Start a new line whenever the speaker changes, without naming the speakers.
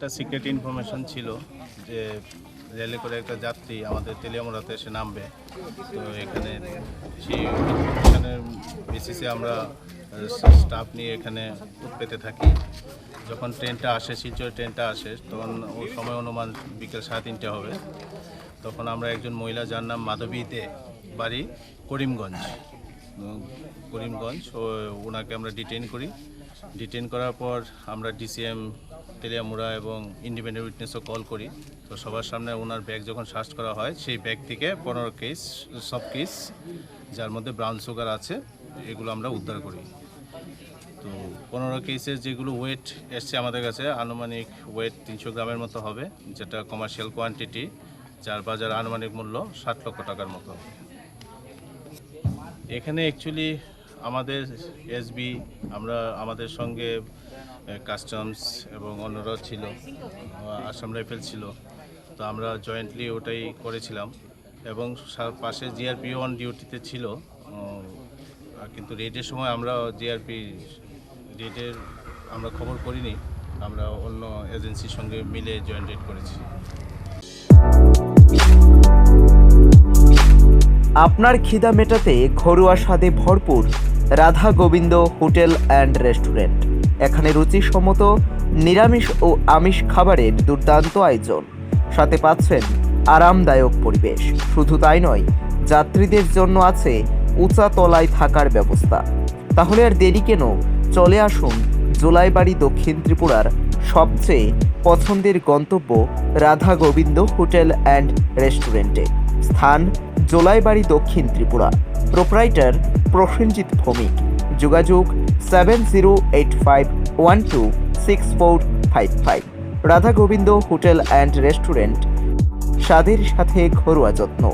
একটা secret information ছিল যে রেলে করে একটা যাত্রী আমাদের তেলিয়ামুড়াতে এসে নামবে। তো এখানে সেই এখানে বেসিসে আমরা স্টাফ নিয়ে এখানে পেতে থাকি। যখন ট্রেনটা আসে শিলচর ট্রেনটা আসে, তখন ওই সময় অনুমান বিকেল সাড়ে তিনটে হবে। তখন আমরা একজন মহিলা, যার নাম মাধবী দে, বাড়ি করিমগঞ্জ। করিমগঞ্জ ওনাকে আমরা ডিটেইন করি। ডিটেইন করার পর আমরা ডিসিএম তেলিয়ামুড়া এবং ইন্ডিপেন্ডেন্ট উইটনেসও কল করি। তো সবার সামনে ওনার ব্যাগ যখন সার্চ করা হয়, সেই ব্যাগ থেকে পনেরো কেস সব কেস যার মধ্যে ব্রাউন সুগার আছে, এগুলো আমরা উদ্ধার করি। তো পনেরো কেসের যেগুলো ওয়েট এসছে আমাদের কাছে, আনুমানিক ওয়েট তিনশো গ্রামের মতো হবে, যেটা কমার্শিয়াল কোয়ান্টিটি যার বাজার আনুমানিক মূল্য ষাট লক্ষ টাকার মতো। এখানে অ্যাকচুয়ালি আমাদের এসবি আমরা আমাদের সঙ্গে কাস্টমস এবং অন্যরাও ছিল আসাম রাইফেল ছিল। তো আমরা জয়েন্টলি ওটাই করেছিলাম। এবং পাশে জিআরপি অন ডিউটিতে ছিল। কিন্তু রেডের সময় আমরা জিআরপি রেডের আমরা খবর করিনি। আমরা অন্য এজেন্সির সঙ্গে মিলে জয়েন্ট রেড করেছি।
আপনার খিদা মেটাতে ঘরোয়া স্বাদে ভরপুর Radha Gobinda hotel and restaurant. এখানে রুচিসম্মত, নিরামিষ ও আমিষ খাবারের দুর্দান্ত আয়োজন। সাথে পাচ্ছেন আরামদায়ক পরিবেশ। শুধু তাই নয়, যাত্রীদের জন্য আছে উঁচা তলায় থাকার ব্যবস্থা। তাহলে আর দেরি কেন? চলে আসুন জোলাইবাড়ি দক্ষিণ ত্রিপুরার সবচেয়ে পছন্দের গন্তব্য রাধা গোবিন্দ হোটেল অ্যান্ড রেস্টুরেন্টে। স্থান জোলাইবাড়ি দক্ষিণ ত্রিপুরা। প্রোপ্রাইটার প্রসেনজিৎ ভৌমিক। যোগাযোগ seven zero eight five one two six four five five. Radha Gobinda hotel and restaurant. স্বাদের সাথে ঘরোয়া যত্ন।